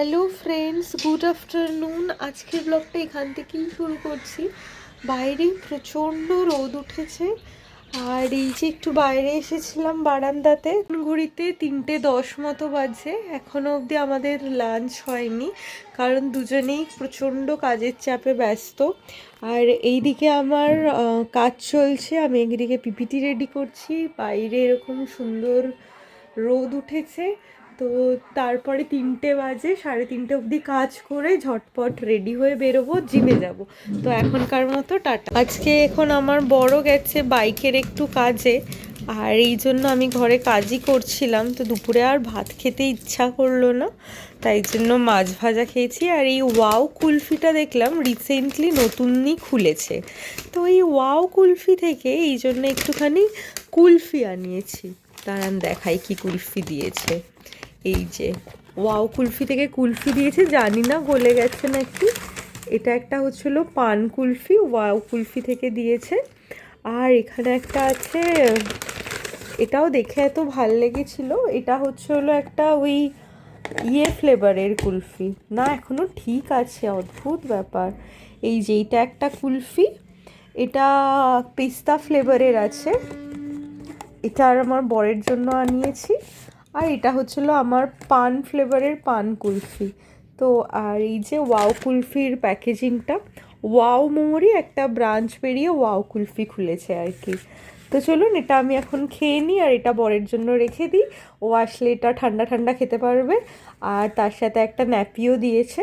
Hello friends good afternoon আজকের ব্লগটা এখান থেকেই শুরু করছি। বাইরে প্রচণ্ড রোদ উঠেছে। আর এই যে একটু বাইরে এসেছিলাম বারান্দাতে। ঘড়িতে তিনটে দশ মতো বাজে। এখনও অবধি আমাদের লাঞ্চ হয়নি। কারণ দুজনেই প্রচণ্ড কাজের চাপে ব্যস্ত। আর এইদিকে আমার কাজ চলছে। আমি একদিকে পিপিটি রেডি করছি। বাইরে এরকম সুন্দর রোদ উঠেছে। তো তারপরে তিনটে বাজে, সাড়ে তিনটে অবধি কাজ করে ঝটপট রেডি হয়ে বেরোবো জিমে যাব। তো এখনকার মতো টাটা। আজকে এখন আমার বড় গেছে বাইকের একটু কাজে, আর এই জন্য আমি ঘরে কাজই করছিলাম। তো দুপুরে আর ভাত খেতে ইচ্ছা করল না, তাই জন্য মাছ ভাজা খেয়েছি। আর এই ওয়াও কুলফিটা দেখলাম রিসেন্টলি নতুনই খুলেছে। তো এই ওয়াও কুলফি থেকে এই জন্য একটুখানি কুলফি আনিয়েছি। দাঁড়ান দেখাই কি কুলফি দিয়েছে। এই যে, ওয়াও, কুলফি থেকে কুলফি দিয়েছে, জানি না, গলে গেছে নাকি। এটা একটা হচ্ছিল পান কুলফি, ওয়াও কুলফি থেকে দিয়েছে। আর এখানে একটা আছে, এটাও দেখে এত ভালো লেগেছিল। এটা হচ্ছে হলো একটা ওই ইয়ে ফ্লেভারের কুলফি। না এখনও ঠিক আছে, অদ্ভুত ব্যাপার। এই যে, এইটা একটা কুলফি। এটা পিস্তা ফ্লেভারের আছে। এটা আর আমার বরের জন্য আনিয়েছি। আর এটা হচ্ছিল আমার পান ফ্লেভারের পান কুলফি। তো আর এই যে ওয়াও কুলফির প্যাকেজিংটা, ওয়াও মোমোরই একটা ব্রাঞ্চ পেরিয়ে ওয়াও কুলফি খুলেছে আর কি। তো চলুন এটা আমি এখন খেয়ে নিই আর এটা বরের জন্য রেখে দিই। ও আসলে এটা ঠান্ডা ঠান্ডা খেতে পারবে। আর তার সাথে একটা ন্যাপিও দিয়েছে।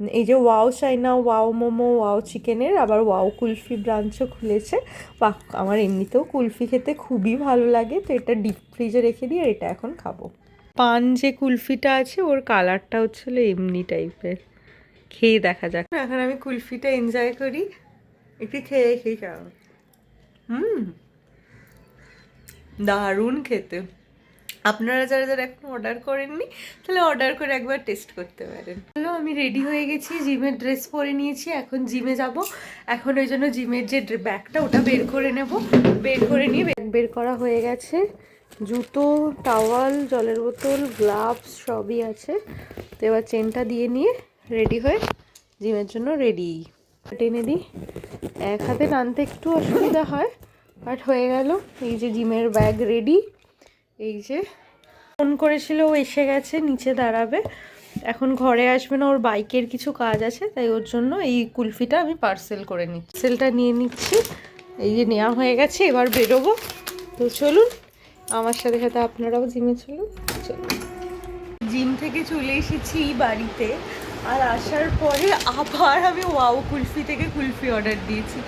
এই যে wow China, wow momo, wow চিকেনের, আবার ওয়াও কুলফি ব্রাঞ্চও খুলেছে। বা আমার এমনিতেও কুলফি খেতে খুবই ভালো লাগে, তো এটা ডিপ ফ্রিজে রেখে দিয়ে আর এটা এখন খাব। পান যে কুলফিটা আছে, ওর কালারটা হচ্ছিল এমনি টাইপের খেয়ে দেখা যাক। এখন আমি কুলফিটা এনজয় করি। একটু খেয়ে খেয়ে খাও হুম, দারুণ খেতে। আপনারা যারা যারা এখন অর্ডার করেননি, তাহলে অর্ডার করে একবার টেস্ট করতে পারেন। হ্যালো আমি রেডি হয়ে গেছি, জিমের ড্রেস পরে নিয়েছি, এখন জিমে যাব। এখন ওই জন্য জিমের যে ব্যাগটা ওটা বের করে নেব। বের করে নিয়ে বের করা হয়ে গেছে। জুতো টাওয়াল জলের বোতল গ্লাভস সবই আছে। তো এবার চেনটা দিয়ে নিয়ে রেডি হয়ে জিমের জন্য রেডি টেনে দিই। এক হাতে টানতে একটু অসুবিধা হয় বাট হয়ে গেল। এই যে জিমের ব্যাগ রেডি এই যে ফোন করেছিল ও এসে গেছে, নিচে দাঁড়াবে। এখন ঘরে আসবে না, ওর বাইকের কিছু কাজ আছে, তাই ওর জন্য এই কুলফিটা আমি পার্সেল করে নিচ্ছি। পার্সেলটা নিয়ে নিচ্ছি। এই যে নেওয়া হয়ে গেছে, এবার বেরোবো। তো চলুন, আমার সাথে সাথে আপনারাও জিমে চলুন চলুন। জিম থেকে চলে এসেছি বাড়িতে। আর আসার পরে আবার আমি ওয়াও কুলফি থেকে কুলফি অর্ডার দিয়েছি।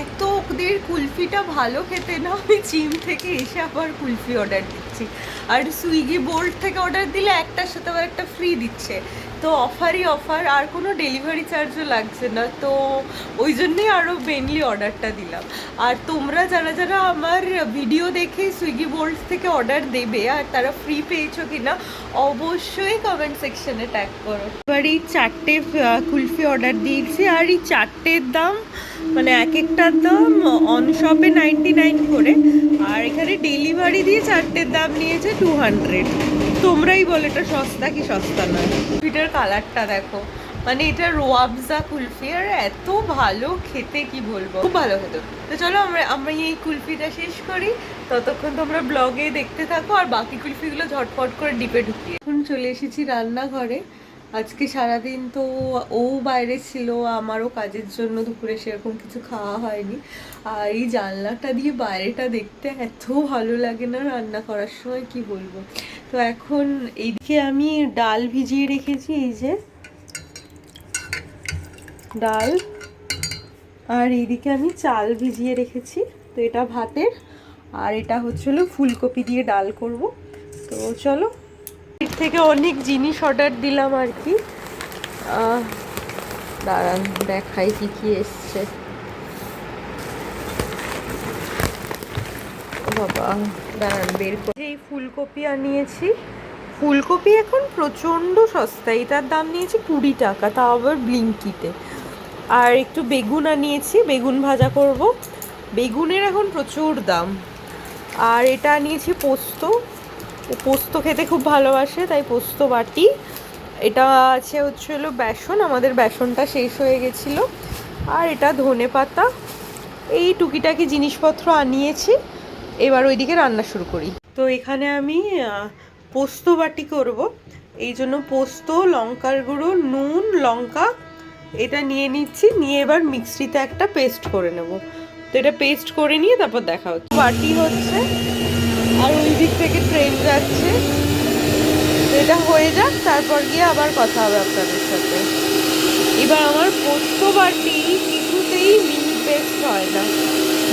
এত ওদের কুলফিটা ভালো খেতে না, আমি চিম থেকে এসে আবার কুলফি অর্ডার দিচ্ছি। আর সুইগি বোল্ট থেকে অর্ডার দিলে একটার সাথে আবার একটা ফ্রি দিচ্ছে। তো অফারই অফার, আর কোনো ডেলিভারি চার্জও লাগছে না। তো ওই জন্যই আরও মেনলি অর্ডারটা দিলাম। আর তোমরা যারা যারা আমার ভিডিও দেখে সুইগি বোল্ট থেকে অর্ডার দেবে, আর তারা ফ্রি পেয়েছ কি না অবশ্যই কমেন্ট সেকশনে ট্যাগ করো। এবার এই চারটে কুলফি অর্ডার দিয়েছি, আর এই চারটের দাম মানে এক একটার দাম অন শপে নাইনটি নাইন করে, আর এখানে ডেলিভারি দিয়ে চারটের দাম নিয়েছে টু হান্ড্রেড তোমরাই বলো, এটা সস্তা কি সস্তা নয়? কুলফিটার কালারটা দেখো। মানে এটা রোয়াবজা কুলফি, আর এত ভালো খেতে কি বলব? খুব ভালো খেতে। তো চলো, আমরা আমরা এই কুলফিটা শেষ করি। ততক্ষণ তোমরা ব্লগে দেখতে থাকো, আর বাকি কুলফিগুলো ঝটপট করে ডিপে ঢুকিয়ে। এখন চলে এসেছি রান্নাঘরে। আজকে সারাদিন তো ও বাইরে ছিল, আমারও কাজের জন্য দুপুরে সেরকম কিছু খাওয়া হয়নি। আর এই জানলাটা দিয়ে বাইরেটা দেখতে এত ভালো লাগে না রান্না করার সময়, কি বলব? তো এখন এইদিকে আমি ডাল ভিজিয়ে রেখেছি, এই যে ডাল। আর এইদিকে আমি চাল ভিজিয়ে রেখেছি, তো এটা ভাতের। আর এটা হচ্ছিল ফুলকপি দিয়ে ডাল করব। তো চলো থেকে অনেক জিনিস অর্ডার দিলাম আর কি। দাঁড়ান, দেখাই কি কি এসছে। বাবা, দাঁড়ান, বের করে এই ফুলকপি আনিয়েছি, ফুলকপি এখন প্রচণ্ড সস্তা। এটার দাম নিয়েছি কুড়ি টাকা, তাও আবার ব্লিঙ্কিতে আর একটু বেগুন আনিয়েছি, বেগুন ভাজা করব। বেগুনের এখন প্রচুর দাম। আর এটা আনিয়েছি পোস্ত। পোস্ত খেতে খুব ভালোবাসে, তাই পোস্ত বাটি। এটা আছে হচ্ছে হলো বেসন, আমাদের বেসনটা শেষ হয়ে গেছিল। আর এটা ধনে পাতা। এই টুকিটাকি জিনিসপত্র আনিয়েছি। এবার ওইদিকে রান্না শুরু করি। তো এখানে আমি পোস্ত বাটি করব। এই জন্য পোস্ত, লঙ্কার গুঁড়ো, নুন, লঙ্কা, এটা নিয়ে নিচ্ছি। নিয়ে এবার মিক্সিতে একটা পেস্ট করে নেব। তো এটা পেস্ট করে নিয়ে তারপর দেখা হচ্ছে। বাটি হচ্ছে আর ওই দিক থেকে ট্রেন যাচ্ছে। এটা হয়ে যাক, তারপর গিয়ে আবার কথা হবে আপনাদের সাথে। এবার আমার পোস্ত বাটি কিছুতেই মিহি পেস্ট হয় না।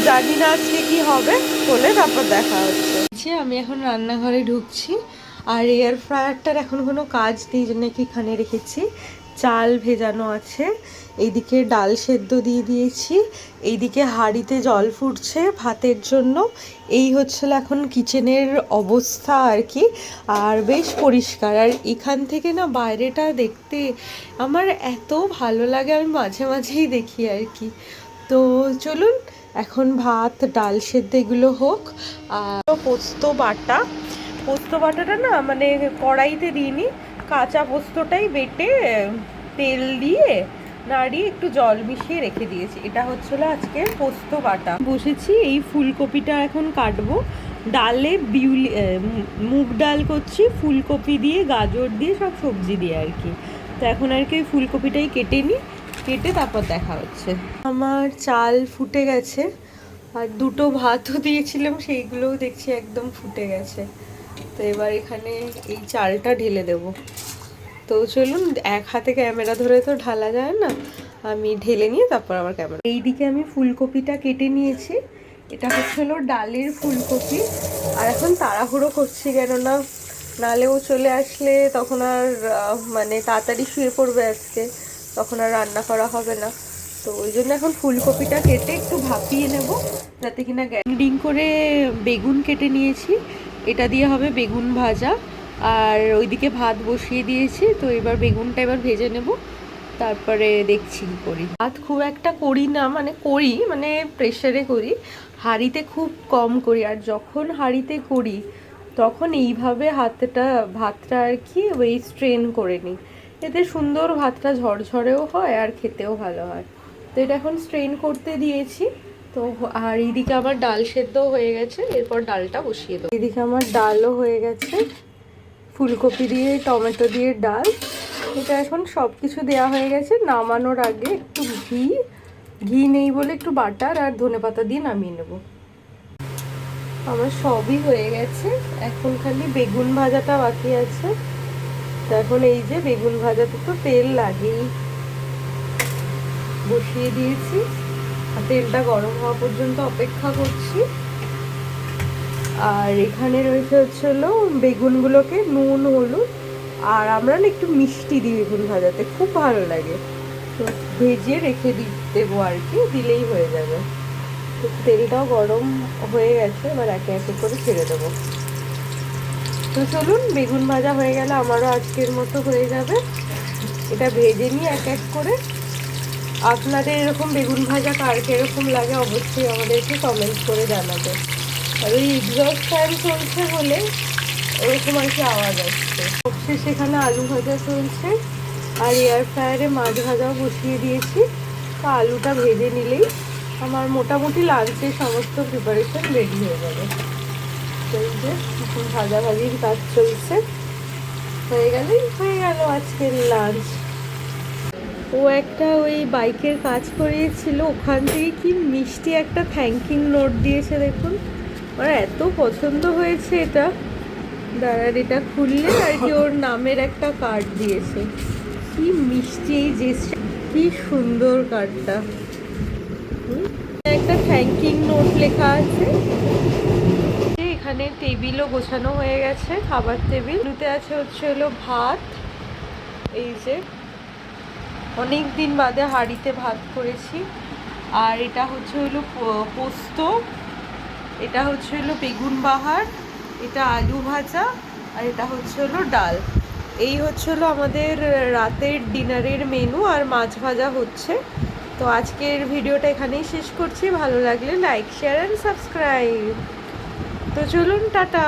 জানি না আজকে কি হবে, বলে তারপর দেখা হচ্ছে। যে আমি এখন রান্নাঘরে ঢুকছি। আর এয়ার ফ্রায়ারটার এখন কোনো কাজ নেই জন্য কি এখানে রেখেছি। চাল ভেজানো আছে। এইদিকে ডাল সেদ্ধ দিয়ে দিয়েছি। এইদিকে হাঁড়িতে জল ফুটছে ভাতের জন্য। এই হচ্ছিল এখন কিচেনের অবস্থা আর কি। আর বেশ পরিষ্কার। আর এখান থেকে না বাইরেটা দেখতে আমার এত ভালো লাগে, আমি মাঝে মাঝেই দেখি আর কি। তো চলুন, এখন ভাত, ডাল সেদ্ধ এগুলো হোক। আর পোস্ত বাটা। পোস্ত বাটাটা না মানে কড়াইতে দিইনি। কাঁচা পোস্তটাই বেটে তেল দিয়ে নাড়িয়ে একটু জল মিশিয়ে রেখে দিয়েছি। এটা হচ্ছিল আজকে পোস্ত বাটা। বসেছি, এই ফুলকপিটা এখন কাটবো। ডালে বিউলি মুগ ডাল করছি, ফুলকপি দিয়ে, গাজর দিয়ে, সব সবজি দিয়ে আর কি। তো এখন আর কি ফুলকপিটাই কেটে নিই, কেটে তারপর দেখা হচ্ছে। আমার চাল ফুটে গেছে, আর দুটো ভাতও দিয়েছিলাম, সেইগুলোও দেখছি একদম ফুটে গেছে। তো এবার এখানে এই চালটা ঢেলে দেব। তো চলুন, এক হাতে ক্যামেরা ধরে তো ঢালা যায় না, আমি ঢেলে নিয়ে তারপর আবার ক্যামেরা। এইদিকে আমি ফুলকপিটা কেটে নিয়েছি। এটা হচ্ছে হলো ডালের ফুলকপি। আর এখন তাড়াহুড়ো করছি কেননা, নালে ও চলে আসলে তখন আর মানে তাড়াতাড়ি শুয়ে পড়বে আজকে, তখন আর রান্না করা হবে না। তো ওই জন্য এখন ফুলকপিটা কেটে একটু ভাপিয়ে নেব, যাতে কিনা গ্যান্ডিং করে বেগুন কেটে নিয়েছি। এটা দিয়ে হবে বেগুন ভাজা। আর ওইদিকে ভাত বসিয়ে দিয়েছি, তো এবার বেগুনটা এবার ভেজে নেব। তারপরে দেখছি কি করি। ভাত খুব একটা করি না মানে করি মানে প্রেশারে করি। হাঁড়িতে খুব কম করি, আর যখন হাঁড়িতে করি, তখন এইভাবে হাতটা, ভাতটা আর কি ওই স্ট্রেন করে নিই। এতে সুন্দর ভাতটা ঝরঝরেও হয় আর খেতেও ভালো হয়। তো এটা এখন স্ট্রেন করতে দিয়েছি। তো আর এদিকে আমার ডাল সেদ্ধ হয়ে গেছে, এরপর ডালটা বসিয়ে দেবো। এদিকে আমার ডালও হয়ে গেছে। ফুলকপি দিয়ে, টমেটো দিয়ে ডাল। এটা এখন সব কিছু দেওয়া হয়ে গেছে। নামানোর আগে একটু ঘি। ঘি নেই বলে একটু বাটার আর ধনেপাতা দিয়ে নামিয়ে নেব। আমার সবই হয়ে গেছে। এখন খালি বেগুন ভাজাটা বাকি আছে। এখন এই যে বেগুন ভাজাতে তো তেল লাগেই। বসিয়ে দিয়েছি। তেলটা গরম হওয়া পর্যন্ত অপেক্ষা করছি। আর এখানে রয়েছে হচ্ছে হলো বেগুনগুলোকে নুন, হলুদ আর আমরা না একটু মিষ্টি দিই বেগুন ভাজাতে, খুব ভালো লাগে। তো ভেজে রেখে দেবো আর কি, দিলেই হয়ে যাবে। তো তেলটাও গরম হয়ে গেছে, এবার একে একে করে ছেড়ে দেবো। তো চলুন, বেগুন ভাজা হয়ে গেলে আমারও আজকের মতো হয়ে যাবে। এটা ভেজে নিয়ে এক এক করে আপনাদের এরকম বেগুন ভাজা কার কীরকম লাগে অবশ্যই আমাদেরকে কমেন্ট করে জানাবে। আর ওই এক্সস্ট ফ্যান চলছে বলে ওরকম আর কি আওয়াজ আসছে। সবশেষ সেখানে আলু ভাজা চলছে, আর এয়ার ফ্রায়ারে মাছ ভাজাও বসিয়ে দিয়েছি। তো আলুটা ভেজে নিলেই আমার মোটামুটি লাঞ্চের সমস্ত প্রিপারেশন রেডি হয়ে যাবে। চলছে ভাজাভাজির কাজ চলছে। হয়ে গেলেই হয়ে গেল আজকের লাঞ্চ ও একটা ওই বাইকের কাজ করিয়েছিল, ওখান থেকে কি মিষ্টি একটা থ্যাঙ্কিং নোট দিয়েছে দেখুন। আমার এত পছন্দ হয়েছে এটা। দাঁড়ার এটা খুললে আর কি ওর নামের একটা কার্ড দিয়েছে। কি মিষ্টি এই জেস্টটা কি সুন্দর কার্ডটা একটা থ্যাঙ্কিং নোট লেখা আছে। এখানে টেবিলও গোছানো হয়ে গেছে, খাবার টেবিল মেনুতে আছে হচ্ছে হলো ভাত, এই যে অনেক দিন বাদে হাঁড়িতে ভাত করেছি। আর এটা হচ্ছে হলো পোস্ত, এটা হচ্ছে হলো বেগুন বাহার, এটা আলু ভাজা, আর এটা হচ্ছে হলো ডাল। এই হচ্ছে হলো আমাদের রাতের ডিনারের মেনু আর মাছ ভাজা হচ্ছে। তো আজকের ভিডিওটা এখানেই শেষ করছি। ভালো লাগলে লাইক, শেয়ার অ্যান্ড সাবস্ক্রাইব তো চলুন, টাটা।